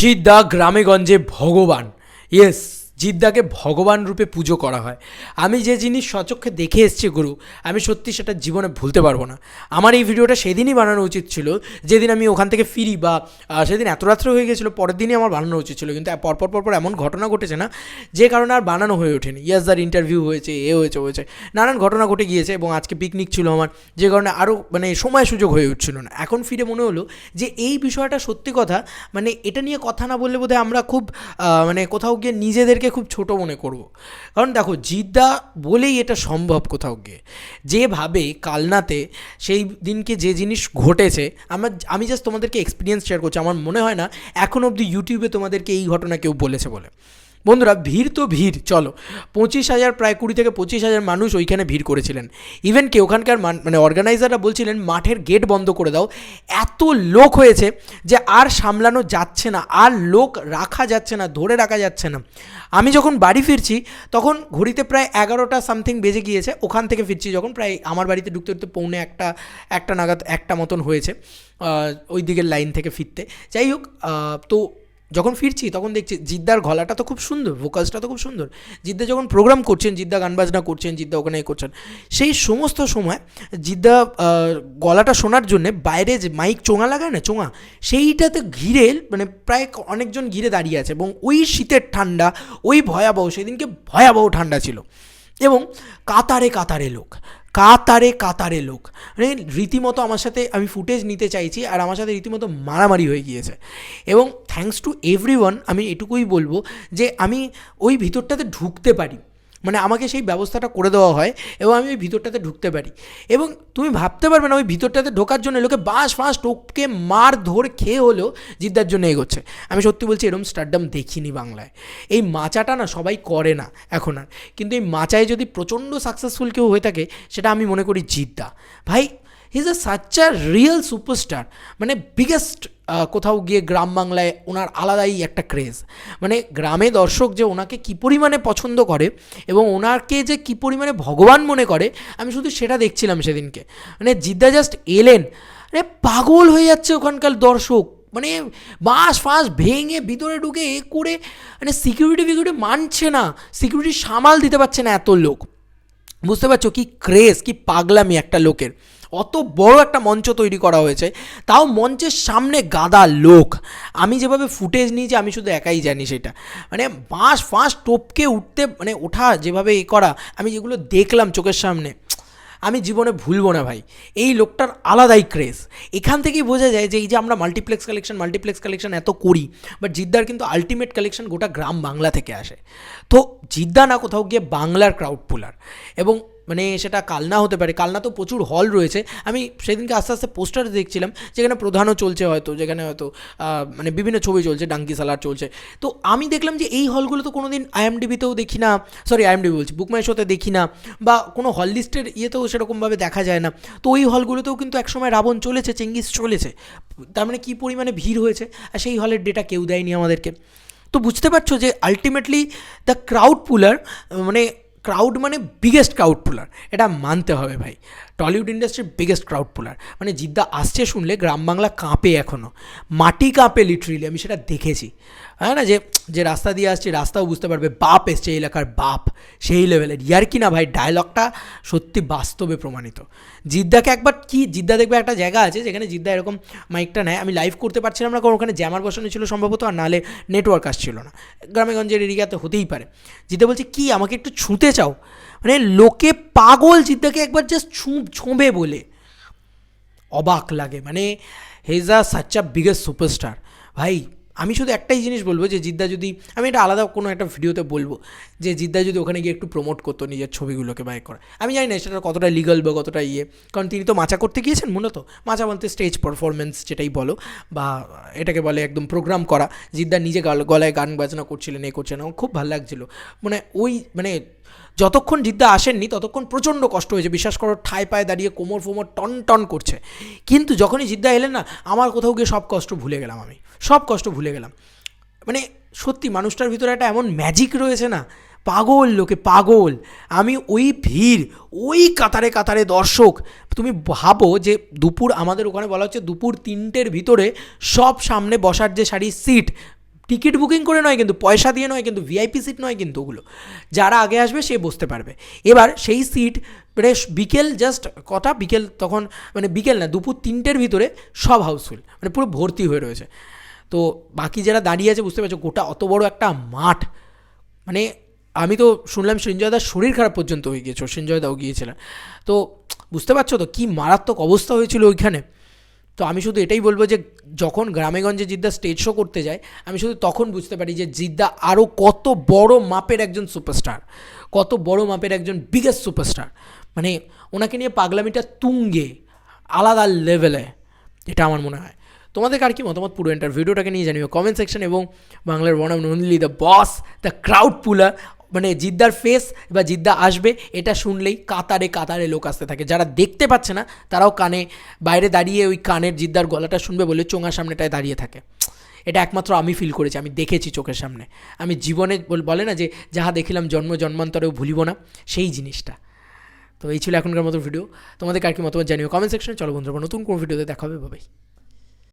জিদ্দা গ্রামেগঞ্জে ভগবান। ইয়েস জিদ্দাকে ভগবান রূপে পুজো করা হয়। আমি যে জিনিস সচক্ষে দেখে এসছি গুরু, আমি সত্যি সেটা জীবনে ভুলতে পারব না। আমার এই ভিডিওটা সেদিনই বানানো উচিত ছিল। যেদিন আমি ওখান থেকে ফিরি বা সেদিন এত রাত্রে হয়ে গেছিল, পরের দিনই আমার বানানো উচিত ছিল। কিন্তু পরপর পরপর এমন ঘটনা ঘটেছে না, যে কারণে আর বানানো হয়ে ওঠেনি। ইয়াস দার ইন্টারভিউ হয়েছে, এ হয়েছে হয়েছে। নানান ঘটনা ঘটে গিয়েছে এবং আজকে পিকনিক ছিল আমার, যে কারণে আরও মানে সময় সুযোগ হয়ে উঠছিল না। এখন ফিরে মনে হলো যে এই বিষয়টা সত্যি কথা মানে এটা নিয়ে কথা না বললে বোধহয় আমরা খুব মানে কোথাও গিয়ে নিজেদেরকে খুব ছোট মনে করব। কারণ দেখো, জিদ্দা বলেই এটা সম্ভব কোথাও গিয়ে। যেভাবে কালনাতে সেই দিনকে যে জিনিস ঘটেছে, আমার, আমি জাস্ট তোমাদেরকে এক্সপিরিয়েন্স শেয়ার করছি। আমার মনে হয় না, এখন অবধি ইউটিউবে তোমাদেরকে এই ঘটনা কেউ বলেছে বলে। বন্ধুরা, ভিড় তো ভিড়, চলো। পঁচিশ হাজার, প্রায় কুড়ি থেকে পঁচিশ হাজার মানুষ ওইখানে ভিড় করেছিলেন। ইভেন কি ওখানকার মান- অর্গানাইজাররা বলছিলেন, মাঠের গেট বন্ধ করে দাও। এত লোক হয়েছে যে আর সামলানো যাচ্ছে না, আর লোক রাখা যাচ্ছে না, ধরে রাখা যাচ্ছে না। আমি যখন বাড়ি ফিরছি, তখন ঘড়িতে প্রায় এগারোটা সামথিং বেজে গিয়েছে। ওখান থেকে ফিরছি যখন, প্রায় আমার বাড়িতে ঢুকতে ঢুকতে পৌনে একটা একটা নাগাদ, একটা মতন হয়েছে ওই দিকের লাইন থেকে ফিরতে। যাই হোক তো যখন ফিরছি, তখন দেখছি জিদ্দার গলাটা তো খুব সুন্দর ভোকালসটা তো খুব সুন্দর। জিদ্দা যখন প্রোগ্রাম করছেন, জিদ্দা গান বাজনা করছেন, জিদ্দা ওখানে করছেন, সেই সমস্ত সময় জিদ্দা গলাটা শোনার জন্য বাইরে যে মাইক চোঙা লাগায় না, চোঙা, সেইটাতে ঘিরে মানে প্রায় অনেকজন ঘিরে দাঁড়িয়ে আছে এবং ওই শীতের ঠান্ডা, ওই ভয়াবহ, সেদিনকে ভয়াবহ ঠান্ডা ছিল। এবং কাতারে কাতারে লোক কাতারে কাতারে লোক। মানে রীতিমতো আমার সাথে আমি ফুটেজ নিতে চাইছি আর আমার সাথে রীতিমতো মারামারি হয়ে গিয়েছে। এবং থ্যাংকস টু এভরি আমি এটুকুই বলব যে আমি ওই ভিতরটাতে ঢুকতে পারি। মানে আমাকে সেই ব্যবস্থাটা করে দেওয়া হয় এবং আমি ওই ভিতরটাতে ঢুকতে পারি। এবং তুমি ভাবতে পারবে না, ওই ভিতরটাতে ঢোকার জন্য লোকে বাঁশ ফাঁস টোপকে মার ধর খেয়ে হলেও জিদ্দার জন্য এগোচ্ছে। আমি সত্যি বলছি এরম স্টারডাম দেখিনি বাংলায়। এই মাচাটা না সবাই করে না এখন আর। কিন্তু এই মাচায় যদি প্রচণ্ড সাকসেসফুল কেউ হয়ে থাকে, সেটা আমি মনে করি জিদ্দা। ভাই he's a such a real superstar মানে বিগেস্ট কোথাও গিয়ে গ্রাম বাংলায় ওনার আলাদাই একটা ক্রেজ মানে গ্রামে দর্শক যে ওনাকে কী পরিমাণে পছন্দ করে এবং ওনাকে যে কী পরিমাণে ভগবান মনে করে, আমি শুধু সেটা দেখছিলাম সেদিনকে। মানে জিদ্দা জাস্ট এলেন। মানে পাগল হয়ে যাচ্ছে ওখানকার দর্শক। মানে বাঁশ ফাঁস ভেঙে ভিতরে ঢুকে এ করে মানে সিকিউরিটি ফিকিউরিটি মানছে না। সিকিউরিটি সামাল দিতে পারছে না এত লোক। বুঝতে পারছ কি ক্রেজ কি পাগলামি একটা লোকের। অত বড় একটা মঞ্চ তৈরি করা হয়েছে, তাও মঞ্চের সামনে গাদা লোক। আমি যেভাবে ফুটেজ নিয়েছি, আমি শুধু একাই জানি সেটা। মানে বাঁশ ফাঁস টপকে উঠতে মানে ওঠা যেভাবে এ করা, আমি যেগুলো দেখলাম চোখের সামনে, আমি জীবনে ভুলবো না ভাই। এই লোকটার আলাদাই ক্রেজ। এখান থেকেই বোঝা যায় যে এই যে আমরা মাল্টিপ্লেক্স কালেকশন মাল্টিপ্লেক্স কালেকশন এত করি বাট জিদ্দার কিন্তু আলটিমেট কালেকশন গোটা গ্রাম বাংলা থেকে আসে। তো জিদ্দা না কোথাও গিয়ে বাংলার ক্রাউড পুলার এবং মানে সেটা কালনা হতে পারে। কালনা তো প্রচুর হল রয়েছে। আমি সেদিনকে আস্তে আস্তে পোস্টার দেখছিলাম, যেখানে প্রধানও চলছে হয়তো, যেখানে হয়তো মানে বিভিন্ন ছবি চলছে ডাঙ্কি সালার চলছে। তো আমি দেখলাম যে এই হলগুলো তো কোনো দিন আইএমডিবিতেও দেখি না সরি আইএমডিবি বলছি বুকমাই শোতে দেখি না, বা কোনো হল লিস্টের ইয়েতেও সেরকমভাবে দেখা যায় না। তো ওই হলগুলোতেও কিন্তু একসময় রাবণ চলেছে চেঙ্গিস চলেছে। তার মানে কী পরিমাণে ভিড় হয়েছে, আর সেই হলের ডেটা কেউ দেয়নি আমাদেরকে। তো বুঝতে পারছ যে আলটিমেটলি দ্য ক্রাউড পুলার মানে ক্রাউড মানে বিগেস্ট ক্রাউড পুলার এটা মানতে হবে ভাই। টলিউড ইন্ডাস্ট্রির বিগেস্ট ক্রাউড পুলার মানে জিদ্দা আসছে শুনলে গ্রাম বাংলা কাঁপে এখনও মাটি কাঁপে লিটারেলি আমি সেটা দেখেছি। হ্যাঁ না, যে যে রাস্তা দিয়ে আসছে, রাস্তাও বুঝতে পারবে, বাপ এসছে এলাকার বাপ, সেই লেভেলের ইয়ার কি না ভাই? ডায়লগটা সত্যি বাস্তবে প্রমাণিত। জিদ্দাকে একবার কি, জিদ্দা দেখবে একটা জায়গা আছে যেখানে জিদ্দা এরকম মাইকটা নেয়। আমি লাইভ করতে পারছিলাম না, কারণ ওখানে জ্যামার বসানো ছিল সম্ভবত, আর নাহলে নেটওয়ার্ক আসছিল না। গ্রামেগঞ্জের এরিয়াতে হতেই পারে। জিদ্দা বলছে, কি, আমাকে একটু ছুঁতে চাও? মানে লোকে পাগল জিদ্দাকে একবার জাস্ট ছু, ছোঁবে বলে। অবাক লাগে। মানে he's a such a biggest superstar ভাই আমি শুধু একটাই জিনিস বলব যে জিদ্দা যদি, আমি এটা আলাদা কোনো একটা ভিডিওতে বলব যে জিদ্দা যদি ওখানে গিয়ে একটু প্রমোট করতো নিজের ছবিগুলোকে বাই করা। আমি জানি না সেটা কতটা লিগাল বা কতটা ইয়ে কারণ তিনি তো মাচা করতে গিয়েছেন মূলত। মাচা বলতে স্টেজ পারফরমেন্স যেটাই বলো, বা এটাকে বলে একদম প্রোগ্রাম করা। জিদ্দা নিজে গাল- গলায় গান বাজনা করছিলেন, এ আমার খুব ভালো লাগছিল। মানে ওই মানে যতক্ষণ জিদ্দা আসেননি, ততক্ষণ প্রচণ্ড কষ্ট হয়েছে। বিশ্বাস করো, ঠায় পায়ে দাঁড়িয়ে কোমর ফোমর টন টন করছে। কিন্তু যখনই জিদ্দা এলেন না, আমার কোথাও গিয়ে সব কষ্ট ভুলে গেলাম আমি। সব কষ্ট ভুলে গেলাম। মানে সত্যি মানুষটার ভিতরে একটা এমন ম্যাজিক রয়েছে না, পাগল লোকে, পাগল। আমি ওই ভিড়, ওই কাতারে কাতারে দর্শক, তুমি ভাবো যে দুপুর আমাদের ওখানে বলা হচ্ছে দুপুর তিনটের ভিতরে সব সামনে বসার যে শাড়ির সিট টিকিট বুকিং করে নয় কিন্তু পয়সা দিয়ে নয় কিন্তু ভিআইপি সিট নয় কিন্তু ওগুলো। যারা আগে আসবে সে বসতে পারবে। এবার সেই সিট মানে বিকেল জাস্ট কটা? বিকেল তখন মানে বিকেল না, দুপুর তিনটের ভিতরে সব হাউসফুল মানে পুরো ভর্তি হয়ে রয়েছে। তো বাকি যারা দাঁড়িয়ে আছে বুঝতে পারছ, গোটা অত বড় একটা মাঠ। মানে আমি তো শুনলাম সঞ্জয় দার শরীর খারাপ পর্যন্ত হয়ে গিয়েছিল, সঞ্জয় দাও গিয়েছিলেন। তো বুঝতে পারছ তো কী মারাত্মক অবস্থা হয়েছিল ওইখানে? তো আমি শুধু এটাই বলব যে যখন গ্রামেগঞ্জে জিদ্দা স্টেজ শো করতে যায়, আমি শুধু তখন বুঝতে পারি যে জিদ্দা আরও কত বড় মাপের একজন সুপারস্টার কত বড় মাপের একজন বিগেস্ট সুপারস্টার মানে ওনাকে নিয়ে পাগলামিটা তুঙ্গে, আলাদা লেভেলে এটা আমার মনে হয়। তোমাদের আর কি মতামত পুরো এন্টার ভিডিওটাকে নিয়ে জানিও কমেন্ট সেকশন এবং বাংলার one of only the boss the crowd puller মানে জিদ্দার ফেস বা জিদ্দা আসবে, এটা শুনলেই কাতারে কাতারে লোক আসতে থাকে। যারা দেখতে পাচ্ছে না, তারাও কানে, বাইরে দাঁড়িয়ে ওই কানের জিদ্দার গলাটা শুনবে বলে চোঙার সামনেটায় দাঁড়িয়ে থাকে। এটা একমাত্র আমি ফিল করেছি, আমি দেখেছি চোখের সামনে। আমি জীবনে বলে না যে যাহা দেখিলাম জন্ম জন্মান্তরেও ভুলিব না, সেই জিনিসটা। তো এই ছিল এখনকার মতো ভিডিও তোমাদের কার কি মতামত জানিও কমেন্ট সেকশনে চলো বন্ধুরা, নতুন কোনো ভিডিওতে দেখা হবে বাবাই